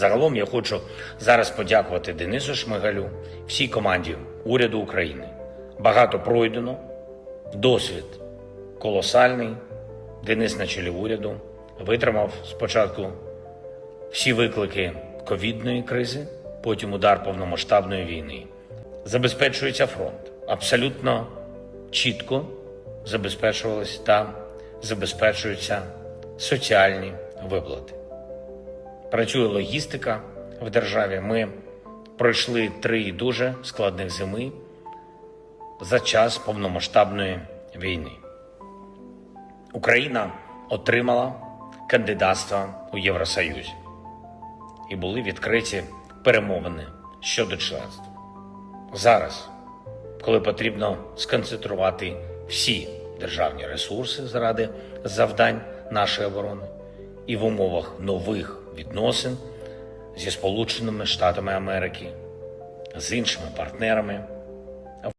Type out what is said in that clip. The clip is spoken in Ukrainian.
Загалом я хочу зараз подякувати Денису Шмигалю, всій команді уряду України. Багато пройдено, досвід колосальний. Денис на чолі уряду витримав спочатку всі виклики ковідної кризи, потім удар повномасштабної війни. Забезпечується фронт. Абсолютно чітко забезпечувалися та забезпечуються соціальні виплати. Працює логістика в державі. Ми пройшли три дуже складних зими за час повномасштабної війни. Україна отримала кандидатство у Євросоюзі і були відкриті перемовини щодо членства. Зараз, коли потрібно сконцентрувати всі державні ресурси заради завдань нашої оборони і в умовах нових відносин зі Сполученими Штатами Америки, з іншими партнерами,